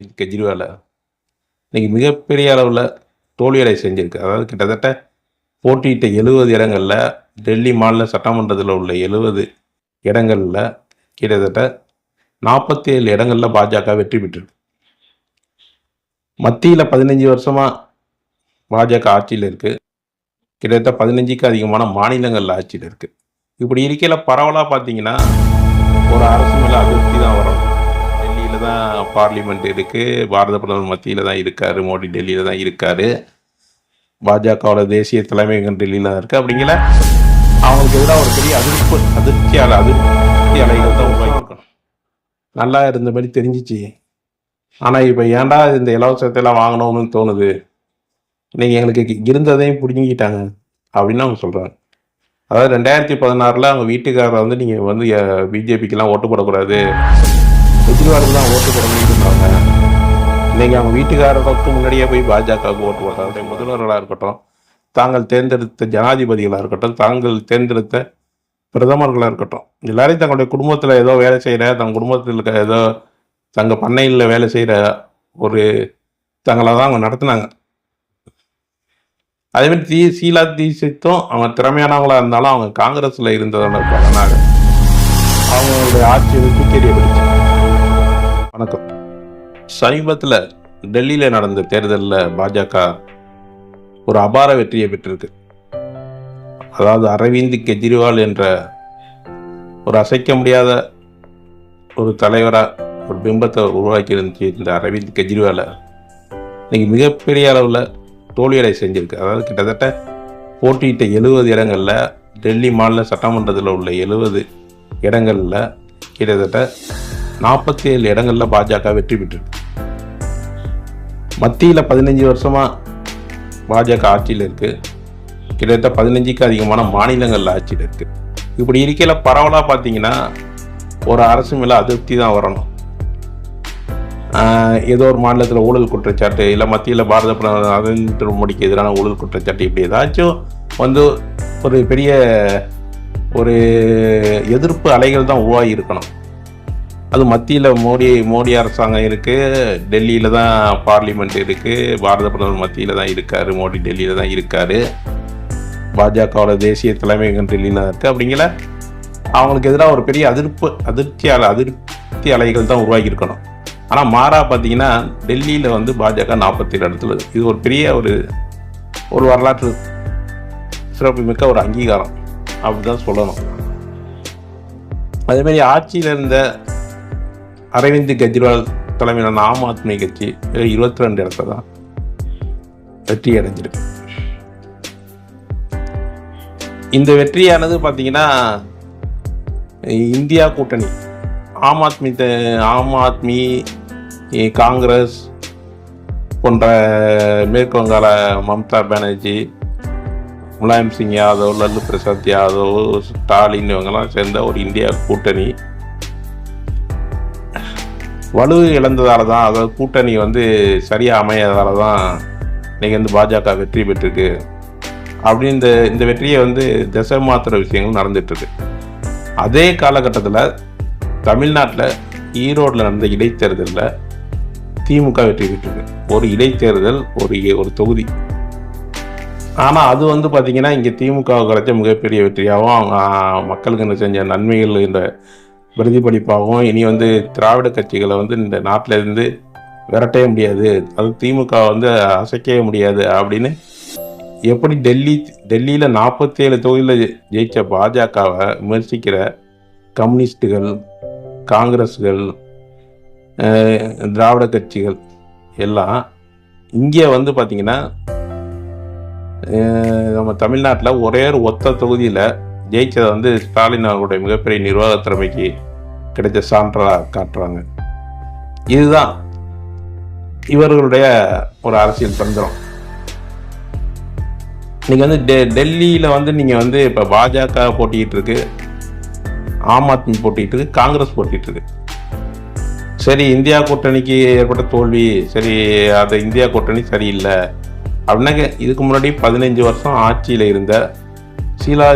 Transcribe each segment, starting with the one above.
கெஜ்ரிவாலை இன்றைக்கி மிகப்பெரிய அளவில் தோல்வியடை செஞ்சிருக்கு. அதாவது கிட்டத்தட்ட போட்டியிட்ட எழுபது இடங்களில் டெல்லி மாநில சட்டமன்றத்தில் உள்ள எழுபது இடங்களில் கிட்டத்தட்ட நாற்பத்தி ஏழு இடங்களில் பாஜக வெற்றி பெற்றிருக்கு மத்தியில் பதினஞ்சு வருஷமாக பாஜக ஆட்சியில் இருக்குது கிட்டத்தட்ட பதினஞ்சுக்கு அதிகமான மாநிலங்களில் ஆட்சியில் இருக்குது இப்படி இருக்கையில் பரவலாக பார்த்தீங்கன்னா ஒரு அரசு மேலே அதிருப்தி தான் வரும். டெல்லியில் தான் பார்லிமெண்ட் இருக்குது பாரத பிரதமர் மத்தியில் தான் இருக்கார். மோடி டெல்லியில் தான் இருக்கார். பாஜகவோட தேசிய தலைமையகம் டெல்லியில் தான் இருக்குது அப்படிங்கிற அவங்களுக்கு எதிராக ஒரு பெரிய அதிர்ப்பு அதிர்ச்சியால் அதிர்ச்சி அலைகள் தான் உருவாக்கியிருக்கணும் நல்லா இருந்த மாதிரி தெரிஞ்சிச்சு. ஆனால் இப்போ ஏன்டா இந்த இலவசத்தெல்லாம் வாங்கணும்னு தோணுது? நீங்கள் எங்களுக்கு இருந்ததையும் புரிஞ்சுக்கிட்டாங்க அப்படின்னு அவங்க சொல்கிறாங்க அதாவது ரெண்டாயிரத்தி பதினாறில் அவங்க வீட்டுக்காரரை வந்து நீங்கள் வந்து பிஜேபிக்கெலாம் ஓட்டு போடக்கூடாது. கெஜ்ரிவாலுக்கு தான் ஓட்டு போடணும்னு சொன்னாங்க இன்னைக்கு அவங்க வீட்டுக்காரருக்கு முன்னாடியே போய் பாஜகவுக்கு ஓட்டு போடுறாங்க முதல்வர்களாக இருக்கட்டும். தாங்கள் தேர்ந்தெடுத்த ஜனாதிபதிகளாக இருக்கட்டும் தாங்கள் தேர்ந்தெடுத்த பிரதமர்களாக இருக்கட்டும். எல்லாரையும் தங்களுடைய குடும்பத்தில் ஏதோ வேலை செய்கிற தங்க குடும்பத்தில் இருக்க ஏதோ தங்கள் பண்ணையில் வேலை செய்கிற ஒரு தங்களை தான் அவங்க நடத்துனாங்க. அதே மாதிரி தி சீலா தீசித்தும் அவங்க திறமையானவங்களாக இருந்தாலும் அவங்க காங்கிரஸ்ல இருந்ததோட பலனாக அவங்களுடைய ஆட்சி வந்து தூக்கி வணக்கம். சமீபத்தில் டெல்லியில் நடந்த தேர்தலில் பாஜக ஒரு அபார வெற்றியை பெற்றிருக்கு. அதாவது அரவிந்த் கெஜ்ரிவால் என்ற ஒரு அசைக்க முடியாத ஒரு தலைவராக ஒரு பிம்பத்தை உருவாக்கி இருந்துச்சு இந்த அரவிந்த் கெஜ்ரிவாலை இன்னைக்கு மிகப்பெரிய அளவில் தோல்வியடை செஞ்சிருக்கு. அதாவது கிட்டத்தட்ட போட்டியிட்ட எழுபது இடங்களில் டெல்லி மாநில சட்டமன்றத்தில் உள்ள எழுபது இடங்களில் கிட்டத்தட்ட நாற்பத்தி ஏழு இடங்களில் பாஜக வெற்றி பெற்றிருக்கு மத்தியில் பதினஞ்சு வருஷமாக பாஜக ஆட்சியில் இருக்குது கிட்டத்தட்ட பதினஞ்சுக்கு அதிகமான மாநிலங்களில் ஆட்சியில் இருக்குது இப்படி இருக்கையில் பரவலாக பார்த்தீங்கன்னா ஒரு அரசு மேலே அதிருப்தி தான் வரணும். ஏதோ ஒரு மாநிலத்தில் ஊழல் குற்றச்சாட்டு இல்லை மத்தியில் பாரத பிரதமர் நரேந்திர மோடிக்கு எதிரான ஊழல் குற்றச்சாட்டு இப்படி ஏதாச்சும் வந்து ஒரு பெரிய ஒரு எதிர்ப்பு அலைகள் தான் உருவாகி இருக்கணும். அது மத்தியில் மோடி மோடி அரசாங்கம் இருக்குது டெல்லியில் தான் பார்லிமெண்ட் இருக்குது பாரத பிரதமர் மத்தியில் தான் இருக்கார். மோடி டெல்லியில் தான் இருக்கார். பாஜகவோட தேசிய தலைமையகம் டெல்லியில் தான் இருக்குது அப்படிங்கிற அவங்களுக்கு எதிராக ஒரு பெரிய அதிர்ப்பு அதிர்ச்சி அலை அதிருப்தி அலைகள் தான் உருவாகியிருக்கணும் ஆனால் மாறா பார்த்தீங்கன்னா டெல்லியில் வந்து பாஜக நாற்பத்தி ஏழு இடத்துல இது ஒரு பெரிய ஒரு ஒரு வரலாற்று சிறப்புமிக்க ஒரு அங்கீகாரம். அப்படி தான் சொல்லணும் அதேமாதிரி ஆட்சியில் இருந்த அரவிந்த் கெஜ்ரிவால் தலைமையிலான ஆம் ஆத்மி கட்சி இருபத்தி ரெண்டு இடத்துல தான் வெற்றி அடைஞ்சிருக்கு. இந்த வெற்றியானது பார்த்தீங்கன்னா இந்தியா கூட்டணி. ஆம் ஆத்மி த- ஆம் ஆத்மி காங்கிரஸ் போன்ற மேற்கு வங்காள மம்தா பானர்ஜி முலாயம் சிங் யாதவ் லல்லு பிரசாத் யாதவ் ஸ்டாலின் இவங்கெல்லாம் சேர்ந்த ஒரு இந்தியா கூட்டணி. வலு இழந்ததால தான் அதாவது கூட்டணி வந்து சரியாக அமையாததால தான் இன்னைக்கு வந்து பாஜக வெற்றி பெற்றிருக்கு. அப்படின்னு இந்த இந்த வெற்றியை வந்து திசை மாத்துற விஷயங்கள் நடந்துட்டுருக்கு. அதே காலகட்டத்தில் தமிழ்நாட்டில் ஈரோட்டில் நடந்த இடைத்தேர்தலில் திமுக வெற்றி பெற்றிருக்கு ஒரு இடைத்தேர்தல் ஒரு ஒரு தொகுதி. ஆனால் அது வந்து பார்த்திங்கன்னா இங்கே திமுக கிடைச்ச மிகப்பெரிய வெற்றியாகவும் அவங்க மக்களுக்கு என்ன செஞ்ச நன்மைகள் என்ற பிரதிபலிப்பாகவும் இனி வந்து திராவிட கட்சிகளை வந்து இந்த நாட்டில இருந்து விரட்டவே முடியாது. அது திமுக வந்து அசைக்கவே முடியாது அப்படின்னு எப்படி டெல்லி டெல்லியில் நாற்பத்தி ஏழு தொகுதியில் ஜெயித்த பாஜகவை விமர்சிக்கிற கம்யூனிஸ்டுகள் காங்கிரஸ்கள் திராவிட கட்சிகள் எல்லாம் இங்கே வந்து பார்த்திங்கன்னா நம்ம தமிழ்நாட்டில் ஒரே ஒரு ஒத்த தொகுதியில் ஜெயித்தது வந்து ஸ்டாலின் அவருடைய மிகப்பெரிய நிர்வாக திறமைக்கு கிடைச்ச சான்றாக காட்டுறாங்க. இதுதான் இவர்களுடைய ஒரு அரசியல் தந்திரம். நீங்கள் வந்து டெ டெல்லியில் வந்து நீங்கள் வந்து இப்போ பாஜக போட்டிக்கிட்டு இருக்கு ஆம் ஆத்மி போட்டிகிட்டு இருக்கு காங்கிரஸ் போட்டிகிட்டு இருக்கு. சரி இந்தியா கூட்டணிக்கு ஏற்பட்ட தோல்வி சரி அது இந்தியா கூட்டணி சரியில்லை. அப்படின்னாக்க இதுக்கு முன்னாடி பதினஞ்சு வருஷம் ஆட்சியில் இருந்த சீலா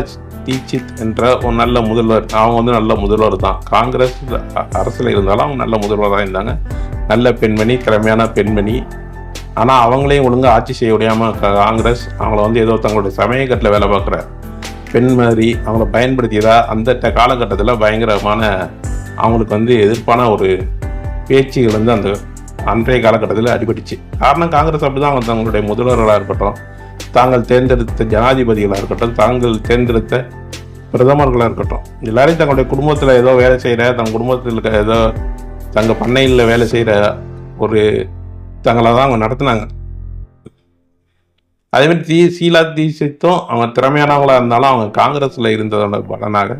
தீட்சித் என்ற ஒரு நல்ல முதல்வர். அவங்க வந்து நல்ல முதல்வர் தான். காங்கிரஸ் அரசில் இருந்தாலும் அவங்க நல்ல முதல்வராக இருந்தாங்க. நல்ல பெண்மணி திறமையான பெண்மணி. ஆனால் அவங்களையும் ஒழுங்காக ஆட்சி செய்ய முடியாமல் காங்கிரஸ் அவங்கள வந்து ஏதோ தங்களுடைய சமயக்கட்டில் வேலை பார்க்குற பெண் மாதிரி அவங்கள பயன்படுத்தியதா அந்த காலகட்டத்தில் பயங்கரமான அவங்களுக்கு வந்து எதிர்ப்பான ஒரு பேச்சுகள் வந்து அந்த அன்றைய காலகட்டத்தில் அடிபட்டுச்சு. காரணம் காங்கிரஸ் அப்படி தான் அவங்க தங்களுடைய முதல்வர்களாக இருக்கட்டும். தாங்கள் தேர்ந்தெடுத்த ஜனாதிபதிகளாக இருக்கட்டும் தாங்கள் தேர்ந்தெடுத்த பிரதமர்களாக இருக்கட்டும் எல்லாரையும் தங்களுடைய குடும்பத்தில் ஏதோ வேலை செய்கிற தங்கள் குடும்பத்தில் இருக்க ஏதோ தங்கள் பண்ணையில் வேலை செய்கிற ஒரு தங்களை தான் அவங்க நடத்துனாங்க. அதேமாதிரி தீ சீலா தீசித்தும் அவங்க திறமையானவங்களாக இருந்தாலும் அவங்க காங்கிரஸில் இருந்ததோட பலனாக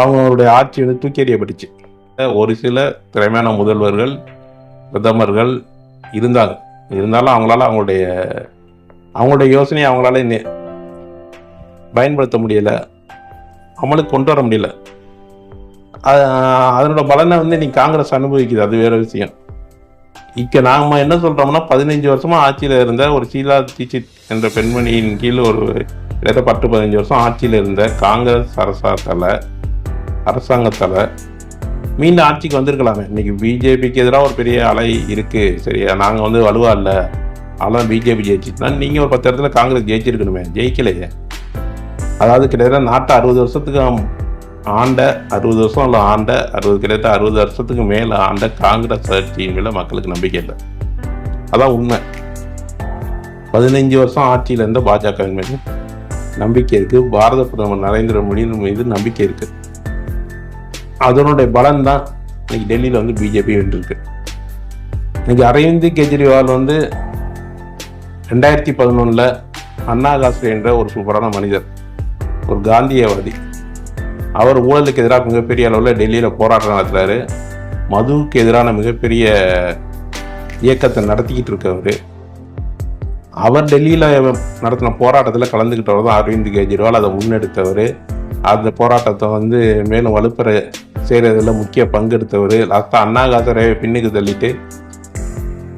அவங்களுடைய ஆட்சி வந்து தூக்கி எறியப்பட்டுச்சு. ஒரு சில திறமையான முதல்வர்கள் பிரதமர்கள் இருந்தாங்க. இருந்தாலும் அவங்களால அவங்களுடைய அவங்களுடைய யோசனையை அவங்களால பயன்படுத்த முடியல. அமலுக்கு கொண்டு வர முடியல. அதனோட பலனை வந்து நீ காங்கிரஸ் அனுபவிக்குது. அது வேற விஷயம். இக்க நாம என்ன சொல்றோம்னா பதினஞ்சு வருஷமா ஆட்சியில இருந்த ஒரு ஷீலா தீட்சித் என்ற பெண்மணியின் கீழ் ஒரு கிட்டத்தட்ட பத்து பதினஞ்சு வருஷம் ஆட்சியில் இருந்த காங்கிரஸ் அரசாங்கத்தால அரசாங்கத்தால மீண்டும் ஆட்சிக்கு வந்திருக்கலாமே. இன்னைக்கு பிஜேபிக்கு எதிராக ஒரு பெரிய அலை இருக்கு. சரியா? நாங்கள் வந்து வலுவா இல்லை. அதெல்லாம் பிஜேபி ஜெயிச்சுச்சுன்னா நீங்கள் ஒரு பத்து இடத்துல காங்கிரஸ் ஜெயிச்சிருக்கணுமே. ஜெயிக்கலையே. அதாவது கிட்டத்தட்ட நாட்டை அறுபது வருஷத்துக்கு ஆண்ட அறுபது வருஷம் இல்லை ஆண்ட அறுபது கிட்டத்தட்ட அறுபது வருஷத்துக்கு மேலே ஆண்ட காங்கிரஸ் ஆட்சியின் மேலே மக்களுக்கு நம்பிக்கை இல்லை. அதான் உண்மை. பதினைஞ்சு வருஷம் ஆட்சியில் இருந்த பாஜக மீது நம்பிக்கை இருக்குது பாரத பிரதமர் நரேந்திர மோடியின் மீது நம்பிக்கை இருக்குது அதனுடைய பலன் தான் இன்னைக்கு டெல்லியில் வந்து பிஜேபி வென்றிருக்கு. இன்னைக்கு அரவிந்த் கெஜ்ரிவால் வந்து ரெண்டாயிரத்தி பதினொன்றில் அண்ணா காஸ்ரே என்ற ஒரு சூப்பரான மனிதர் ஒரு காந்தியவாதி. அவர் ஊழலுக்கு எதிராக மிகப்பெரிய அளவில் டெல்லியில் போராட்டம் நடத்துகிறாரு மதுவுக்கு எதிரான மிகப்பெரிய இயக்கத்தை நடத்திக்கிட்டு இருக்கவர். அவர் டெல்லியில் நடத்தின போராட்டத்தில் கலந்துக்கிட்டவர் தான் அரவிந்த் கெஜ்ரிவால். அதை முன்னெடுத்தவர். அந்த போராட்டத்தை வந்து மேலும் வலுப்பெற செய்கிறதில் முக்கிய பங்கெடுத்தவர். லாஸ்ட்டாக அண்ணா காசரை பின்னுக்கு தள்ளிட்டு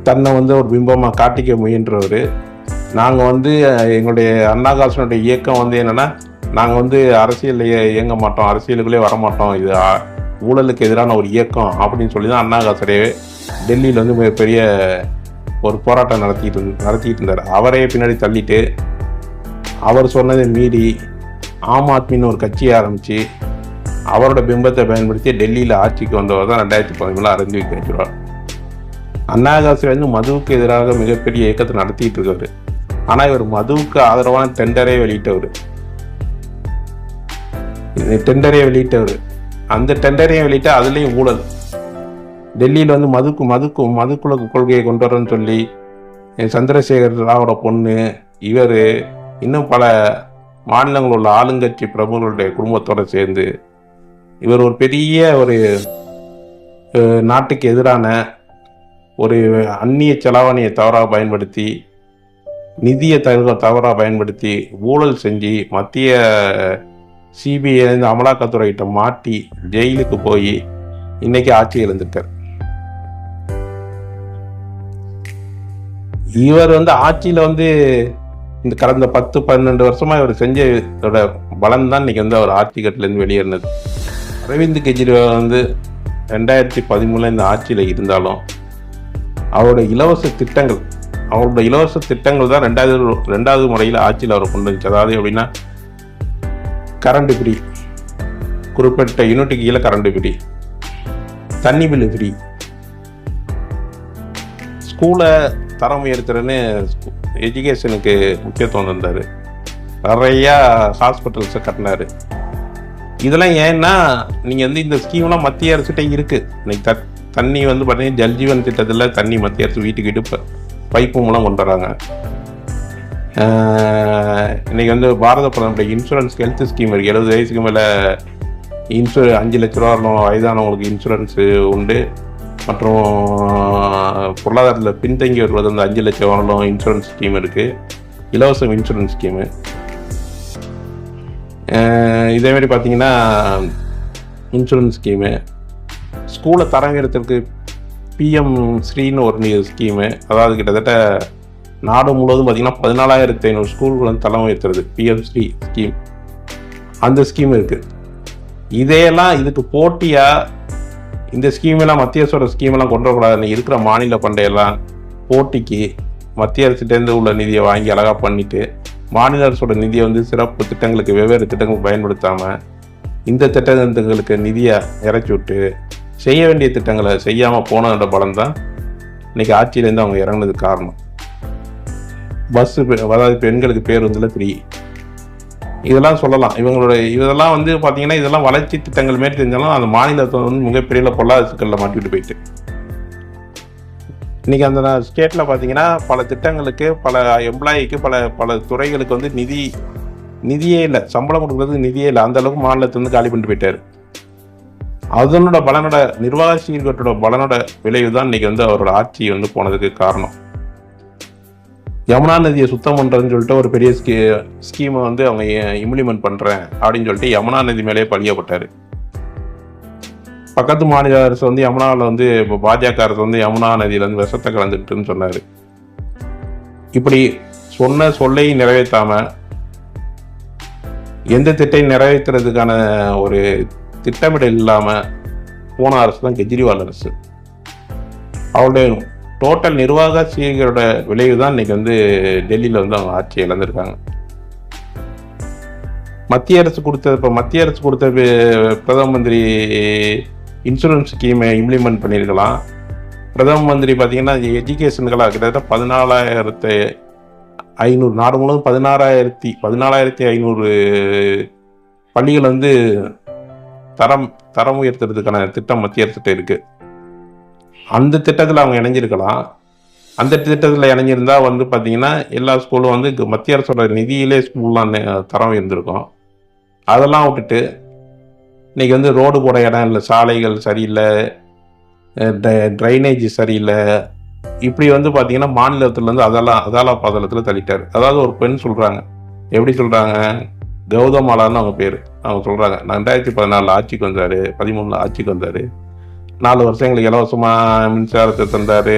தன்னை வந்து ஒரு பிம்பமாக காட்டிக்க முயன்றவர். நாங்கள் வந்து எங்களுடைய அண்ணாகாசனுடைய இயக்கம் வந்து என்னென்னா நாங்கள் வந்து அரசியலில் இயங்க மாட்டோம் அரசியலுக்குள்ளே வர மாட்டோம். இது ஊழலுக்கு எதிரான ஒரு இயக்கம் அப்படின்னு சொல்லி தான் அண்ணாகாசரே டெல்லியில் வந்து மிகப்பெரிய ஒரு போராட்டம் நடத்திட்டு நடத்திக்கிட்டு நடத்திட்டு இருந்தார். அவரையே பின்னாடி தள்ளிட்டு அவர் சொன்னதை மீறி ஆம் ஆத்மின்னு ஒரு கட்சியை ஆரம்பித்து அவரோட பிம்பத்தை பயன்படுத்தி டெல்லியில் ஆட்சிக்கு வந்தவர் தான் ரெண்டாயிரத்தி பதிமூணில் அரவிந்த் வைக்கிறார் அண்ணாகாசிலேருந்து மதுவுக்கு எதிராக மிகப்பெரிய இயக்கத்தை நடத்திட்டு இருக்காரு. ஆனால் இவர் மதுவுக்கு ஆதரவான டெண்டரே வெளியிட்டவர். டெண்டரே வெளியிட்டவர். அந்த டெண்டரையும் வெளியிட்டு அதுலேயும் ஊழல். டெல்லியில் வந்து மதுக்கு மதுக்கு மதுக்குள்ள கொள்கையை கொண்டு வரேன்னு சொல்லி சந்திரசேகர் ராவோட பொண்ணு இவர் இன்னும் பல மாநிலங்களில் உள்ள ஆளுங்கட்சி பிரமுகர்களுடைய குடும்பத்தோடு சேர்ந்து இவர் ஒரு பெரிய ஒரு நாட்டுக்கு எதிரான ஒரு அந்நிய செலாவணியை தவறாக பயன்படுத்தி நிதியை தவற தவறாக பயன்படுத்தி ஊழல் செஞ்சு மத்திய சிபிஐ அமலாக்கத்துறைகிட்ட மாட்டி ஜெயிலுக்கு போய் இன்னைக்கு ஆட்சி இழந்துட்டார். இவர் வந்து ஆட்சியில் வந்து இந்த கடந்த பத்து பன்னெண்டு வருஷமாக இவர் செஞ்ச இதோட பலன் தான் இன்னைக்கு வந்து அவர் ஆட்சி கட்டிலேருந்து வெளியேறினது. அரவிந்த் கெஜ்ரிவால் வந்து ரெண்டாயிரத்தி பதிமூணில் இந்த ஆட்சியில் இருந்தாலும் அவரோட இலவச திட்டங்கள் அவரோட இலவச திட்டங்கள் தான் ரெண்டாவது ரெண்டாவது முறையில் ஆட்சியில் அவர் கொண்டு வந்துச்சு. அதாவது எப்படின்னா கரண்ட் ஃப்ரீ குறிப்பிட்ட யூனிட்டுக்கு கீழே கரண்ட் ஃப்ரீ தண்ணி பில்லு ஃப்ரீ ஸ்கூலை தரம் உயர்த்துறேன்னு எஜுகேஷனுக்கு முக்கியத்துவம் தந்தார். நிறையா ஹாஸ்பிட்டல்ஸை கட்டினார். இதெல்லாம் ஏன்னா நீங்கள் வந்து இந்த ஸ்கீம்லாம் மத்திய அரசுகிட்ட இருக்குது இன்னைக்கு த தண்ணி வந்து பார்த்தீங்கன்னா ஜல்ஜீவன் திட்டத்தில் தண்ணி மத்திய அரசு வீட்டுக்கு வீட்டு ப- பைப்பு மூலம் கொண்டு வராங்க. இன்றைக்கி வந்து பாரத பிரதமருடைய இன்சூரன்ஸ் ஹெல்த் ஸ்கீம் இருக்குது எழுபது வயசுக்கு மேலே இன்சூ அஞ்சு லட்ச ரூபா வயதானவங்களுக்கு இன்சூரன்ஸு உண்டு. மற்றும் பொருளாதாரத்தில் பின்தங்கி வருவது அந்த அஞ்சு லட்சம் வரணும் இன்சூரன்ஸ் ஸ்கீம் இருக்குது இலவச இன்சூரன்ஸ் ஸ்கீமு இதேமாரி பார்த்தீங்கன்னா இன்சூரன்ஸ் ஸ்கீமு ஸ்கூலை தரங்கிறதுக்கு பிஎம் ஸ்ரீன்னு ஒரு ஸ்கீமு அதாவது கிட்டத்தட்ட நாடு முழுவதும் பார்த்தீங்கன்னா பதினாலாயிரத்தி ஐநூறு ஸ்கூல்கள் வந்து உயர்த்துறது பிஎம் ஸ்ரீ ஸ்கீம் அந்த ஸ்கீம் இருக்குது இதையெல்லாம் இதுக்கு போட்டியாக இந்த ஸ்கீமெல்லாம் மத்திய அரசோட ஸ்கீமெல்லாம் கொண்டு வரக்கூடாதுன்னு இருக்கிற மாநில பண்டையெல்லாம் போட்டிக்கு மத்திய அரசுகிட்டேருந்து உள்ள நிதியை வாங்கி அழகாக பண்ணிவிட்டு மாநில அரசோட நிதியை வந்து சிறப்பு திட்டங்களுக்கு வெவ்வேறு திட்டங்கள் பயன்படுத்தாமல் இந்த திட்டங்களுக்கு நிதியை இறச்சி விட்டு செய்ய வேண்டிய திட்டங்களை செய்யாமல் போனதோட பலம் தான் இன்றைக்கி ஆட்சியிலேருந்து அவங்க இறங்குனதுக்கு காரணம். பஸ்ஸு அதாவது பெண்களுக்கு பேருந்தில் ஃப்ரீ இதெல்லாம் சொல்லலாம். இவங்களோட இதெல்லாம் வந்து பார்த்தீங்கன்னா இதெல்லாம் வளர்ச்சி திட்டங்கள் மாரி தெரிஞ்சாலும் அந்த மாநிலத்தை வந்து மிகப்பெரிய பொருளாதார சிக்கலில் மாட்டிவிட்டு போயிட்டு. இன்னைக்கு அந்த ஸ்டேட்டில் பார்த்தீங்கன்னா பல திட்டங்களுக்கு பல எம்ப்ளாயிக்கு பல பல துறைகளுக்கு வந்து நிதி நிதியே இல்லை. சம்பளம் கொடுக்குறதுக்கு நிதியே இல்லை. அந்த அளவுக்கு மாநிலத்தை வந்து காலி பண்ணிட்டு போயிட்டார். அதனோட பலனோட நிர்வாக சீர்கேட்டோட பலனோட விளைவு தான் இன்னைக்கு வந்து அவரோட ஆட்சி வந்து போனதுக்கு காரணம். யமுனா நதியை சுத்தம் பண்ணுறதுன்னு சொல்லிட்டு ஒரு பெரிய ஸ்கீ ஸ்கீமை வந்து அவங்க இம்ப்ளிமெண்ட் பண்ணுறேன் அப்படின்னு சொல்லிட்டு யமுனா நதி மேலேயே பழியப்பட்டார். பக்கத்து மாநில அரசு வந்து யமுனாவில் வந்து இப்போ பாஜக அரசு வந்து யமுனா நதியிலேருந்து விஷத்தை கலந்துட்டுன்னு சொன்னார். இப்படி சொன்ன சொல்லை நிறைவேற்றாம எந்த திட்டையும் நிறைவேற்றுறதுக்கான ஒரு திட்டமிடல் இல்லாமல் போன அரசு தான் கெஜ்ரிவால் அரசு. அவருடைய டோட்டல் நிர்வாக சீர்களோட விளைவு தான் இன்னைக்கு வந்து டெல்லியில் வந்து அவங்க ஆட்சி இழந்திருக்காங்க. மத்திய அரசு கொடுத்த இப்போ மத்திய அரசு கொடுத்த பிரதம மந்திரி இன்சூரன்ஸ் ஸ்கீமை இம்ப்ளிமெண்ட் பண்ணியிருக்கலாம். பிரதம மந்திரி பார்த்தீங்கன்னா எஜுகேஷனுக்கெல்லாம் கிட்டத்தட்ட பதினாலாயிரத்து ஐநூறு நாடு முழுவதும் பதினாறாயிரத்தி பதினாலாயிரத்தி ஐநூறு பள்ளிகள் வந்து தரம் தரம் உயர்த்துறதுக்கான திட்டம் மத்திய அரசுகிட்ட இருக்குது அந்த திட்டத்தில் அவங்க இணைஞ்சிருக்கலாம். அந்த திட்டத்தில் இணைஞ்சிருந்தா வந்து பார்த்தீங்கன்னா எல்லா ஸ்கூலும் வந்து மத்திய அரசோட நிதியிலே ஸ்கூல்லாம் நெ- தரம் இருந்திருக்கும் அதெல்லாம் விட்டுட்டு இன்றைக்கி வந்து ரோடு போட இடம் இல்லை சாலைகள் சரியில்லை ட்ரைனேஜ் சரியில்லை. இப்படி வந்து பார்த்தீங்கன்னா மாநிலத்துலேருந்து அதெல்லாம் அதாலா பாதளத்தில் தள்ளிட்டார். அதாவது ஒரு பெண் சொல்கிறாங்க எப்படி சொல்கிறாங்க கௌதமாலான்னு அவங்க பேர். அவங்க சொல்கிறாங்க நான் ரெண்டாயிரத்தி பதினாலில் ஆட்சிக்கு வந்தார் பதிமூணில் ஆட்சிக்கு வந்தார். நாலு வருஷம் எங்களுக்கு இலவசமாக மின்சாரத்தை தந்தார்.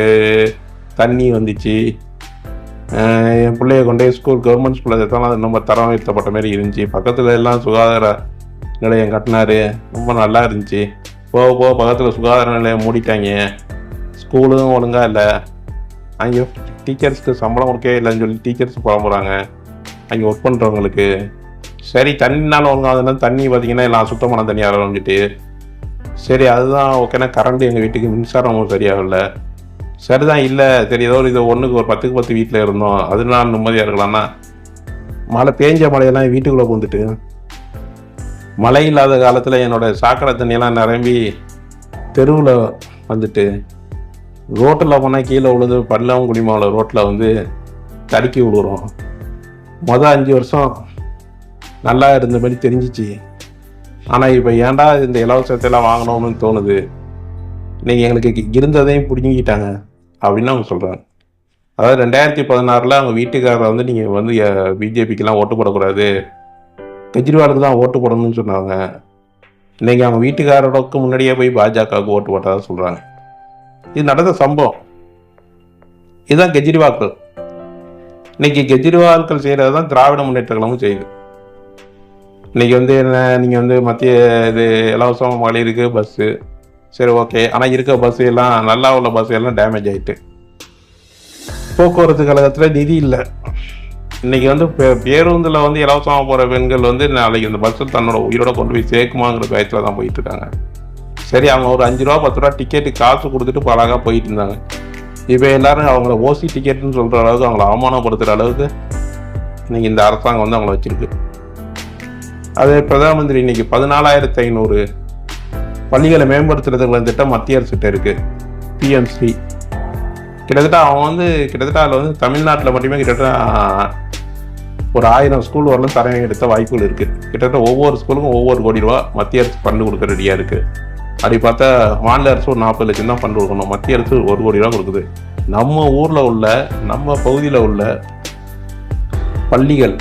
தண்ணி வந்துச்சு. என் பிள்ளைய கொண்டு ஸ்கூல் கவர்மெண்ட் ஸ்கூலில் சேர்த்தாலும் அது ரொம்ப தரம் உயர்த்தப்பட்ட மாதிரி இருந்துச்சு. பக்கத்தில் எல்லாம் சுகாதார நிலையம் கட்டினாரு. ரொம்ப நல்லா இருந்துச்சு. போக போக பக்கத்தில் சுகாதார நிலையம் மூடிட்டாங்க. ஸ்கூலும் ஒழுங்காக இல்லை. அங்கே டீச்சர்ஸ்க்கு சம்பளம் கொடுக்கவே இல்லைன்னு சொல்லி டீச்சர்ஸ் புலம்புறாங்க. அங்கே ஒர்க் பண்ணுறவங்களுக்கு சரி தண்ணினாலும் ஒழுங்காக தண்ணி பார்த்தீங்கன்னா எல்லாம் சுத்தமான தண்ணி ஆரம்பிச்சிட்டு சரி அதுதான் ஓகேனா கரண்ட் எங்கள் வீட்டுக்கு மின்சாரமும் சரியாகல. சரிதான் இல்லை சரி ஏதோ ஒரு இது ஒன்றுக்கு ஒரு பத்துக்கு பத்து வீட்டில் இருந்தோம். அதனால நிம்மதியாக இருக்கலாம்னா மழை பேஞ்ச மழையெல்லாம் வீட்டுக்குள்ளே பூந்துட்டு. மழை இல்லாத காலத்தில் என்னோட சாக்கடை தண்ணியெல்லாம் நிரம்பி தெருவில் வந்துட்டு ரோட்டில் போனால் கீழே விழுந்து பள்ளம் குடிமாவில் ரோட்டில் வந்து தடுக்கி விடுறோம். மொதல் அஞ்சு வருஷம் நல்லா இருந்த மாதிரி தெரிஞ்சிச்சு. ஆனால் இப்போ ஏன்டா இந்த இலவசத்தெல்லாம் வாங்கணும்னு தோணுது? நீங்கள் எங்களுக்கு இருந்ததையும் பிடிங்கிக்கிட்டாங்க அப்படின்னு அவங்க சொல்கிறாங்க அதாவது ரெண்டாயிரத்தி பதினாறில் அவங்க வீட்டுக்காரரை வந்து நீங்கள் வந்து பிஜேபிக்கெலாம் ஓட்டு போடக்கூடாது. கெஜ்ரிவாலுக்கு தான் ஓட்டு போடணும்னு சொன்னாங்க. இன்னைக்கு அவங்க வீட்டுக்காரருக்கு முன்னாடியே போய் பாஜகவுக்கு ஓட்டு போட்டதாக சொல்கிறாங்க இது நடந்த சம்பவம். இதுதான் கெஜ்ரிவால்கள். இன்றைக்கி கெஜ்ரிவால்கள் செய்கிறது தான் திராவிட முன்னேற்ற கழகமும் செய்யுது. இன்னைக்கு வந்து என்ன நீங்கள் வந்து மத்திய இது இலவசம் மகளிருக்கு பஸ்ஸு சரி ஓகே ஆனால் இருக்க பஸ் எல்லாம் நல்லா உள்ள பஸ் எல்லாம் டேமேஜ் ஆகிட்டு போக்குவரத்து கழகத்தில் நிதி இல்லை. இன்னைக்கு வந்து பே- வந்து இலவசமாக போகிற பெண்கள் வந்து நாளைக்கு இந்த பஸ்ஸில் தன்னோட உயிரோட கொண்டு போய் சேர்க்குமாங்கிற பயத்தில் தான் போயிட்டுருக்காங்க சரி அவங்க ஒரு அஞ்சு ரூபா பத்து ரூபா டிக்கெட்டு காசு கொடுத்துட்டு பல அழகாக போயிட்டு இருந்தாங்க. இப்போ எல்லோரும் அவங்கள ஓசி டிக்கெட்டுன்னு சொல்கிற அளவுக்கு அவங்கள அவமானப்படுத்துகிற அளவுக்கு இன்னைக்கு இந்த அரசாங்கம் வந்து அவங்கள வச்சுருக்கு. அதே பிரதம மந்திரி இன்னைக்கு பதினாலாயிரத்தி ஐநூறு பள்ளிகளை மேம்படுத்துறதுக்குள்ள திட்டம் மத்திய அரசுகிட்ட இருக்கு. பிஎம்சி கிட்டத்தட்ட அவன் வந்து கிட்டத்தட்ட அதில் வந்து தமிழ்நாட்டில் மட்டுமே கிட்டத்தட்ட ஒரு ஆயிரம் ஸ்கூல் வரலும் தரம் எடுத்த வாய்ப்புகள் இருக்குது கிட்டத்தட்ட ஒவ்வொரு ஸ்கூலுக்கும் ஒவ்வொரு கோடி ரூபா மத்திய அரசு ஃபண்டு கொடுக்க ரெடியாக இருக்குது அப்படி பார்த்தா மாநில அரசு ஒரு நாற்பது லட்சம் தான் ஃபண்டு கொடுக்கணும். மத்திய அரசு ஒரு கோடி ரூபா கொடுக்குது. நம்ம ஊரில் உள்ள நம்ம பகுதியில் உள்ள பள்ளிகள்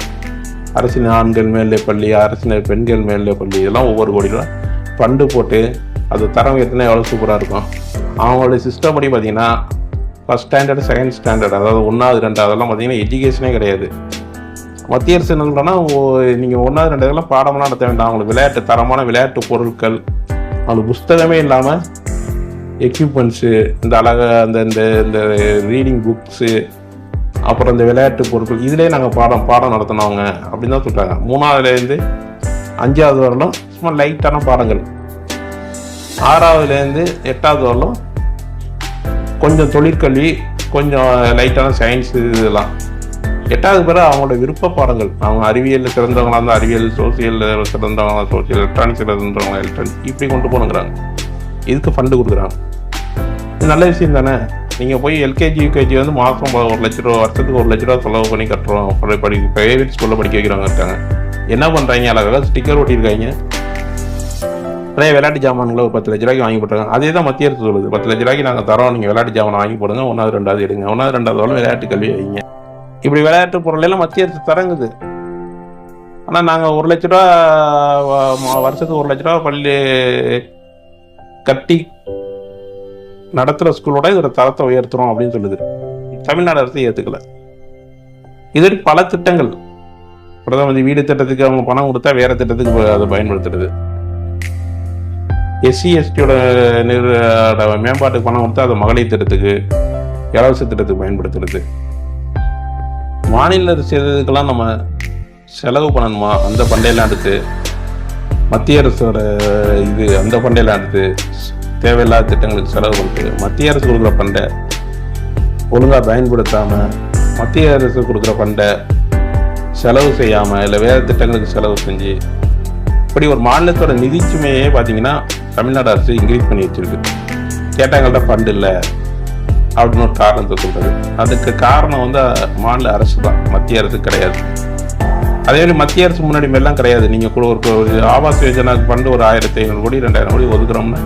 அரசின் ஆண்கள் மேல்நிலை பள்ளி அரசின பெண்கள் மேல்நிலை பள்ளி இதெல்லாம் ஒவ்வொரு கோடி ஃபண்டு போட்டு அது தரம் எத்தனை எவ்வளோ சூப்பராக இருக்கும். அவங்களுடைய சிஸ்டம் படி பார்த்தீங்கன்னா ஃபஸ்ட் ஸ்டாண்டர்ட் செகண்ட் ஸ்டாண்டர்ட் அதாவது ஒன்றாவது ரெண்டாவதுலாம் பார்த்திங்கன்னா எஜுகேஷனே கிடையாது. மத்திய அரசு என்ன சொல்கிறோன்னா நீங்கள் ஒன்றாவது ரெண்டு இதெல்லாம் பாடமெல்லாம் நடத்த வேண்டாம். அவங்களுக்கு விளையாட்டு தரமான விளையாட்டு பொருட்கள் அவங்களுக்கு புஸ்தகமே இல்லாமல் எக்யூப்மெண்ட்ஸு இந்த அழகாக அந்த இந்த இந்த ரீடிங் புக்ஸு அப்புறம் இந்த விளையாட்டு பொருட்கள் இதிலே நாங்கள் பாடம் பாடம் நடத்தினவங்க அப்படின்னு தான் சொல்கிறாங்க மூணாவதுலேருந்து அஞ்சாவது வரலும் சும்மா லைட்டான பாடங்கள். ஆறாவதுலேருந்து எட்டாவது வரலும் கொஞ்சம் தொழிற்கல்வி கொஞ்சம் லைட்டான சயின்ஸ் இதெல்லாம். எட்டாவது பிறகு அவங்களோட விருப்ப பாடங்கள். அவங்க அறிவியலில் சிறந்தவங்களாக இருந்தால் அறிவியல் சோசியலில் சிறந்தவங்களா சோசியல் எலக்ட்ரானிக்ஸில் இருந்தவங்க எலக்ட்ரானிக்ஸ் இப்படி கொண்டு போகணுங்கிறாங்க. இதுக்கு ஃபண்டு கொடுக்குறாங்க. நல்ல விஷயம் தானே? நீங்கள் போய் எல்கேஜி யூகேஜி வந்து மாதம் ஒரு லட்ச ரூபா வருஷத்துக்கு ஒரு லட்ச ரூபா செலவு பண்ணி கட்டுறோம். படி- படி ப்ரைவேட் ஸ்கூலில் படிக்க வைக்கிறவங்க இருக்காங்க. என்ன பண்ணுறாங்க அழகாக ஸ்டிக்கர் ஒட்டியிருக்காங்க. நிறைய விளையாட்டு ஜாமான்களை ஒரு பத்து லட்ச ரூபாய்க்கு வாங்கி போட்டாங்க அதே தான் மத்திய அரசு சொல்லுது. பத்து லட்ச ரூபாய்க்கு நாங்கள் தரோம். நீங்கள் விளையாட்டு ஜாமான் வாங்கி போடுங்க. ஒன்றாவது ரெண்டாவது எடுங்க. ஒன்றாவது ரெண்டாவது வரலும் விளையாட்டு கல்வி வைங்க. இப்படி விளையாட்டு பொருள் எல்லாம் மத்திய அரசு தரங்குது. ஆனால் நாங்கள் ஒரு லட்ச ரூபா வருஷத்துக்கு ஒரு லட்ச ரூபா பள்ளி கட்டி நடத்துகிற ஸ்கூலோட இதோட தரத்தை உயர்த்துறோம் அப்படின்னு சொல்லுது. தமிழ்நாடு அரசு ஏற்றுக்கல இது பல திட்டங்கள். பிரதமர் வீடு திட்டத்துக்கு அவங்க பணம் கொடுத்தா வேற திட்டத்துக்கு அதை பயன்படுத்துறது. எஸ்சி எஸ்டியோட மேம்பாட்டுக்கு பணம் கொடுத்தா அதை மகளிர் திட்டத்துக்கு இலவச திட்டத்துக்கு பயன்படுத்துறது. மாநில அரசு இதுக்கெல்லாம் நம்ம செலவு பண்ணணுமா? அந்த பண்டையெல்லாம் எடுத்து மத்திய அரசோட இது அந்த பண்டையெல்லாம் எடுத்து தேவையில்லாத திட்டங்களுக்கு செலவு கொடுத்து மத்திய அரசு கொடுக்குற பண்டை ஒழுங்காக பயன்படுத்தாமல் மத்திய அரசு கொடுக்குற பண்டை செலவு செய்யாமல் இல்லை வேறு திட்டங்களுக்கு செலவு செஞ்சு இப்படி ஒரு மாநிலத்தோட நிதிச்சுமையே பார்த்தீங்கன்னா தமிழ்நாடு அரசு இன்க்ரீஸ் பண்ணி வச்சிருக்கு. கேட்டாங்கள்ட்ட ஃபண்ட் இல்லை அப்படின்னு ஒரு காரணத்தை சொல்றது. அதுக்கு காரணம் வந்து மாநில அரசு தான் மத்திய அரசு கிடையாது. அதே மாதிரி மத்திய அரசு முன்னாடி மாதிரிலாம் கிடையாது. நீங்கள் கூட ஒரு ஆவாஸ் யோஜனாக்கு ஃபண்டு ஒரு ஆயிரத்தி ஐநூறு கோடி ரெண்டாயிரம் கோடி ஒதுக்குறோம்னா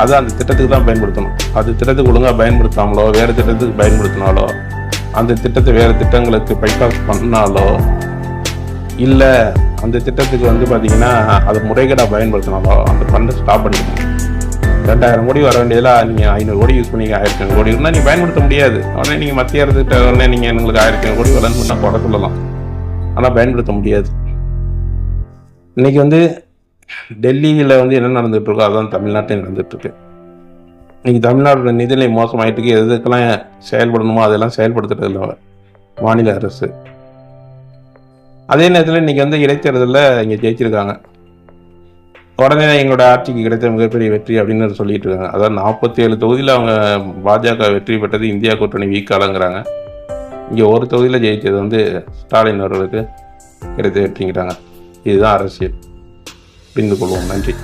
அது அந்த திட்டத்துக்கு தான் பயன்படுத்தணும். அது திட்டத்துக்கு ஒழுங்காக பயன்படுத்தாமலோ வேறு திட்டத்துக்கு பயன்படுத்தினாலோ அந்த திட்டத்தை வேறு திட்டங்களுக்கு பைபாஸ் பண்ணாலோ இல்லை அந்த திட்டத்துக்கு வந்து பார்த்தீங்கன்னா அது முறைகேடாக பயன்படுத்தினாலோ அந்த ஃபண்டை ஸ்டாப் பண்ணிக்கணும் ரெண்டாயிரம் கோடி வர வேண்டியதில் நீங்கள் ஐநூறு கோடி யூஸ் பண்ணி ஆயிரத்தி ஐநூறு கோடி இருந்தால் நீங்கள் பயன்படுத்த முடியாது. உடனே நீங்கள் மத்திய அரசுகிட்ட உடனே நீங்கள் எங்களுக்கு ஆயிரத்தி ஐநூறு கோடி வரலன்னு சொன்னால் குறை சொல்லலாம். ஆனால் பயன்படுத்த முடியாது. இன்னைக்கு வந்து டெல்லியில் வந்து என்ன நடந்துட்டு இருக்கோ அதான் தமிழ்நாட்டில் நடந்துட்டு இன்றைக்கி இன்னைக்கு தமிழ்நாட்டோட நிதிநிலை மோசமாயிட்டு இருக்கு எதுக்கெல்லாம் செயல்படணுமோ அதெல்லாம் செயல்படுத்துறது இல்லை மாநில அரசு. அதே நேரத்தில் இன்றைக்கி வந்து இடைத்தேர்தலில் இங்கே ஜெயிச்சிருக்காங்க. உடனே எங்களோட ஆட்சிக்கு கிடைத்த மிகப்பெரிய வெற்றி அப்படின்னு சொல்லிட்டு இருக்காங்க. அதாவது நாற்பத்தி ஏழு தொகுதியில் அவங்க பாஜக வெற்றி பெற்றது இந்தியா கூட்டணி வீக்காலங்கிறாங்க இங்கே ஒரு தொகுதியில் ஜெயித்தது வந்து ஸ்டாலின் அவர்களுக்கு கிடைத்த வெற்றிங்கிறாங்க. இதுதான் அரசியல். பின்னு கொள்வோம். நன்றி.